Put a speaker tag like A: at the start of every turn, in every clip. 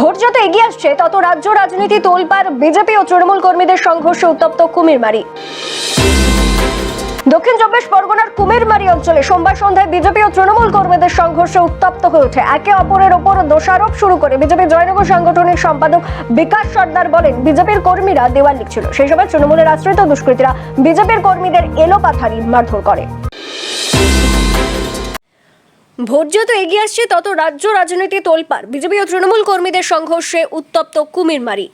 A: Vote যত এগিয়ে আসছে, তত রাজ্য রাজনীতি তোলপার বিজেপি ও তৃণমূল কর্মীদের সংঘর্ষে উত্তপ্ত কুমিরমারি। দক্ষিণ চব্বিশ পরগনার কুমিরমারি অঞ্চলে সোমবার সন্ধ্যায় বিজেপি ও তৃণমূল কর্মীদের সংঘর্ষে উত্তপ্ত হয়ে ওঠে। একে অপরের ওপর দোষারোপ শুরু করে বিজেপি জয়নগর সাংগঠনিক সম্পাদক বিকাশ সর্দার বলেন, বিজেপির কর্মীরা দেওয়াল লিখছিল। সেই সময় তৃণমূলের আশ্রিত দুষ্কৃতীরা বিজেপির কর্মীদের এলোপাথারি মারধর করে। ভোট যত এগিয়ে আসছে, তত রাজ্য রাজনীতি তোলপার বিজেপি ও তৃণমূল কর্মীদের সংঘর্ষে উত্তপ্ত কুমিরমারি।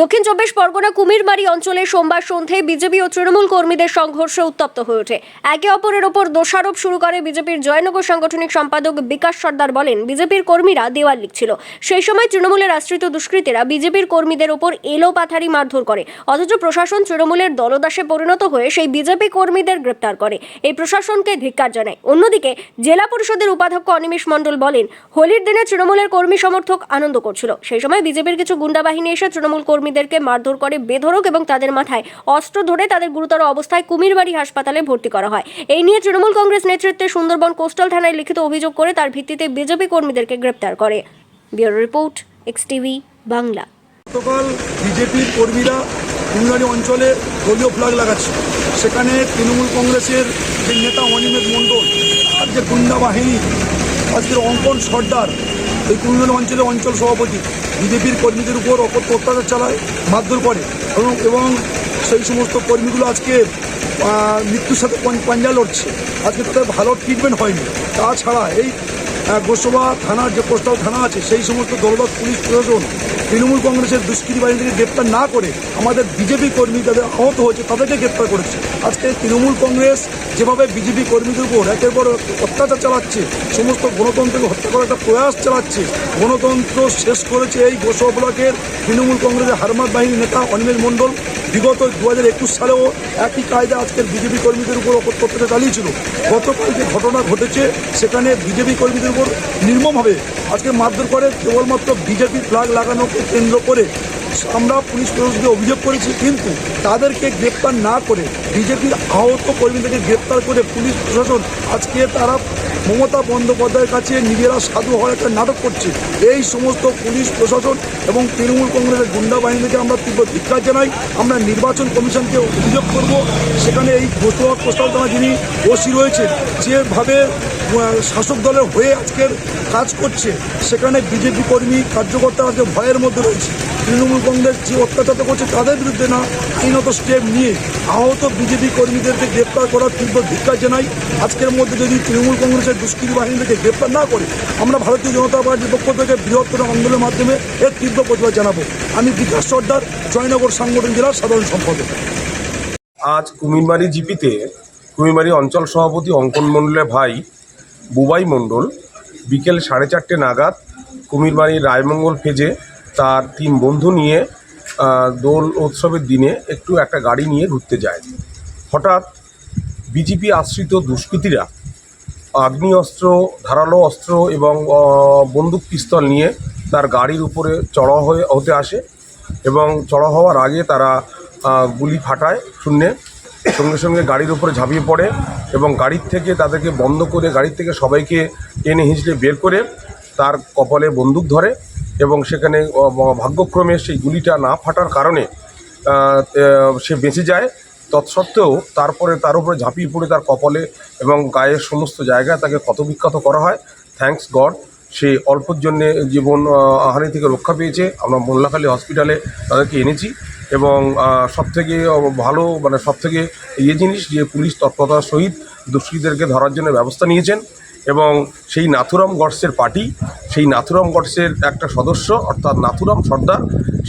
A: দক্ষিণ চব্বিশ পরগনা কুমিরমারি অঞ্চলে সোমবার সন্ধ্যায় বিজেপি ও তৃণমূল কর্মীদের সংঘর্ষে উত্তপ্ত হয়ে ওঠে। একে অপরের ওপর দোষারোপ শুরু করে বিজেপির জয়নগর সাংগঠনিক সম্পাদক বিকাশ সর্দার বলেন, বিজেপির কর্মীরা দেওয়াল লিখছিল। সেই সময় তৃণমূলের আশ্রিত দুষ্কৃতীরা বিজেপির কর্মীদের ওপর এলো পাথারি মারধর করে। অথচ প্রশাসন তৃণমূলের দলদাসে পরিণত হয়ে সেই বিজেপি কর্মীদের গ্রেপ্তার করে। এই প্রশাসনকে ধিক্কার জানায়। অন্যদিকে, জেলা পরিষদের উপাধ্যক্ষ অনিমেষ মণ্ডল বলেন, হোলির দিনে তৃণমূলের কর্মী সমর্থক আনন্দ করছিল। সেই সময় বিজেপির কিছু গুন্ডা বাহিনী এসে তৃণমূল কর্মীদেরকে মারধর করে বেধরক এবং তাদের মাথায় অস্ত্র ধরে তাদের গুরুতর অবস্থায় কুমিরবাড়ি হাসপাতালে ভর্তি করা হয়। এই নিয়ে তৃণমূল কংগ্রেস নেতৃত্বে সুন্দরবন কোস্টাল থানায় লিখিত অভিযোগ করে তার ভিত্তিতে বিজেপি কর্মীদেরকে গ্রেপ্তার করে। Bureau report X TV Bangla.
B: গতকাল বিজেপির কর্মীরা কুমিরারি অঞ্চলে দলীয় ফ্ল্যাগ লাগাচ্ছে। সেখানে তৃণমূল কংগ্রেসের যে নেতা অনিমেষ মণ্ডল আর যে গুন্ডা বাহিনী আজকের অঙ্কন সর্দার, এই কুমিরারি অঞ্চলের অঞ্চল সভাপতি বিজেপির কর্মীদের উপর অকথ্য অত্যাচার চালায়, মারধর করে। এবং সেই সমস্ত কর্মীগুলো আজকে মৃত্যুর সাথে পাঞ্জা লড়ছে। আজকে তাদের ভালো ট্রিটমেন্ট হয়নি। তাছাড়া এই গোসবা থানার যে কোস্টাল থানা আছে, সেই সমস্ত দলদল পুলিশ প্রশাসন তৃণমূল কংগ্রেসের দুষ্কৃতী বাহিনী থেকে গ্রেপ্তার না করে আমাদের বিজেপি কর্মী যাদের আহত হয়েছে, তাদেরকে গ্রেপ্তার করেছে। আজকে তৃণমূল কংগ্রেস যেভাবে বিজেপি কর্মীদের উপর একের পর অত্যাচার চালাচ্ছে, সমস্ত গণতন্ত্রকে হত্যা করার একটা প্রয়াস চালাচ্ছে, গণতন্ত্র শেষ করেছে এই গোসবা ব্লকের তৃণমূল কংগ্রেসের হারমাত বাহিনীর নেতা অনিমেষ মণ্ডল। বিগত দু হাজার একুশ সালেও একই কায়দা আজকের বিজেপি কর্মীদের উপর অপত্যতা চালিয়েছিল। গতকাল যে ঘটনা ঘটেছে, সেখানে বিজেপি কর্মীদের উপর নির্মমভাবে আজকে মারধর করে কেবলমাত্র বিজেপি ফ্ল্যাগ লাগানোকে কেন্দ্র করে আমরা পুলিশ প্রশাসনকে অভিযোগ করেছি, কিন্তু তাদেরকে গ্রেপ্তার না করে বিজেপির আহত কর্মীদেরকে গ্রেপ্তার করে পুলিশ প্রশাসন আজকে তারা মমতা বন্দ্যোপাধ্যায়ের কাছে নিজেরা সাধু হওয়ার একটা নাটক করছে। এই সমস্ত পুলিশ প্রশাসন এবং তৃণমূল কংগ্রেসের গুন্ডা বাহিনীকে আমরা তীব্র ধিক্কার জানাই। আমরা নির্বাচন কমিশনকে অভিযোগ করব। সেখানে এই কোস্টাল থানা যিনি ওসি রয়েছেন, যেভাবে শাসক দলের হয়ে আজকের কাজ করছে। সেখানে বিজেপি কর্মী, কার্যকর্তা আজকে ভয়ের মধ্যে রয়েছে। তৃণমূল কংগ্রেস যে অত্যাচার করছে তাদের বিরুদ্ধে না আইনত স্টেপ নিয়ে আহত বিজেপি কর্মীদেরকে গ্রেপ্তার করার তীব্র ধিক্কার জানাই। আজকের মধ্যে যদি তৃণমূল কংগ্রেসের দুষ্কৃতী বাহিনীকে গ্রেপ্তার না করে, আমরা ভারতীয় জনতা পার্টির পক্ষ থেকে বৃহত্তর আন্দোলনের মাধ্যমে এর তীব্র প্রতিবাদ জানাব। আমি বিকাশ সর্দার, জয়নগর সাংগঠনিক জেলার সাধারণ সম্পাদক।
C: আজ কুমিরমারি জিপিতে কুমিরমারি অঞ্চল সভাপতি অঙ্কন মণ্ডলের ভাই বুবাই মণ্ডল, বিকেল সাড়ে চারটে নাগাদ কুমিরবাড়ির রায়মঙ্গল ফেজে তার তিন বন্ধু নিয়ে দোল উৎসবের দিনে একটু একটা গাড়ি নিয়ে ঘুরতে যায়। হঠাৎ বিজেপি আশ্রিত দুষ্কৃতীরা আগ্নেয়াস্ত্র, ধারালো অস্ত্র এবং বন্দুক পিস্তল নিয়ে তার গাড়ির উপরে চড়া হয়ে, হতে আসে এবং চড়া হওয়ার আগে তারা গুলি ফাটায় শূন্যে। সঙ্গে সঙ্গে গাড়ির উপরে ঝাঁপিয়ে পড়ে এবং গাড়ির থেকে তাদেরকে বন্ধ করে গাড়ির থেকে সবাইকে টেনে হিঁচড়ে বের করে তার কপালে বন্দুক ধরে এবং সেখানে ভাগ্যক্রমে সেই গুলিটা না ফাটার কারণে সে বেঁচে যায়। তৎসত্ত্বেও তারপরে তার উপরে ঝাঁপিয়ে পড়ে তার কপালে এবং গায়ের সমস্ত জায়গায় তাকে ক্ষতবিক্ষত করা হয়। থ্যাঙ্কস গড সে অল্পর জন্যে জীবন আহ, হানি থেকে রক্ষা পেয়েছে। আমরা মোল্লাখালী হসপিটালে তাদেরকে এনেছি এবং সব থেকে ভালো মানে সব থেকে ইয়ে জিনিস যে পুলিশ তৎপরতার সহিত দুষ্কৃতীদেরকে ধরার জন্য ব্যবস্থা নিয়েছেন এবং সেই নাথুরাম গডসের পার্টি সেই নাথুরাম গডসের একটা সদস্য অর্থাৎ নাথুরাম সর্দার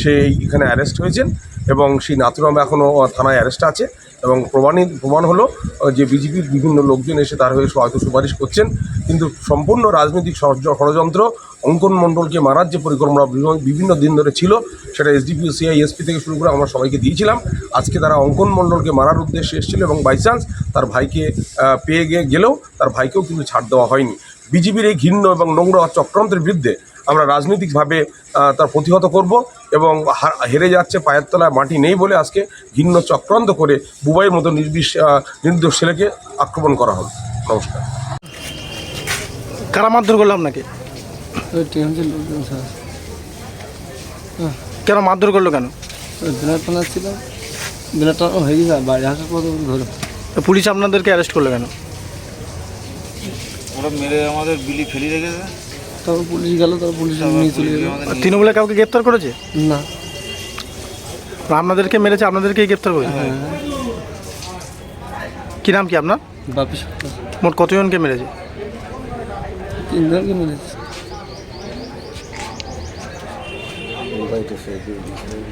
C: সেই এখানে অ্যারেস্ট হয়েছেন। এবং সেই নাথুরাম এখনও থানায় অ্যারেস্ট আছে এবং প্রমাণিত, প্রমাণ হলো যে বিজেপির বিভিন্ন লোকজন এসে তার হয়ে হয়তো সুপারিশ করছেন। কিন্তু সম্পূর্ণ রাজনৈতিক ষড়যন্ত্র অঙ্কন মণ্ডলকে মারার যে পরিকল্পনা বিভিন্ন- দিন ধরে ছিল, সেটা এসডিপিও সিআই এসপি থেকে শুরু করে আমরা সবাইকে দিয়েছিলাম। আজকে তারা অঙ্কন মণ্ডলকে মারার উদ্দেশ্যে এসেছিল এবং বাই চান্স তার ভাইকে পেয়ে গেলেও তার ভাইকেও কিন্তু ছাড় দেওয়া হয়নি। বিজেপির এই ঘৃণ্য এবং নোংরা চক্রান্তের বিরুদ্ধে আমরা রাজনৈতিকভাবে তার প্রতিহত করব এবং হেরে যাচ্ছে পায়ের তলায় মাটি নেই বলে আজকে ঘৃণ্য চক্রান্ত করে বুবাইয়ের মতো নির্বিষ আহ, নির্দোষ ছেলেকে আক্রমণ করা হবে নমস্কার।
D: কারা মারধর করল আপনাকে?
E: স্যার।
D: কেন মারধর করল কেন?
E: ছিল। হয়ে গেছে বাইরে আসার পর ধরে।
D: তো পুলিশ আপনাদেরকে অ্যারেস্ট করল কেন?
F: ওরা মেরে আমাদের বিলি ফেলি রেখেছে।
E: তারপর পুলিশ গেল তারপর পুলিশ নিয়ে চলে গেল।
D: আর তৃণমূলে কাউকে গ্রেপ্তার করেছে?
E: না।
D: আপনাদেরকে মেরেছে আপনাদেরকেই গ্রেপ্তার করেছে? কি নাম কি আপনার?
E: বাপি সরকার
D: মোট কতজনকে মেরেছে?
E: তিনজনকে মেরেছে।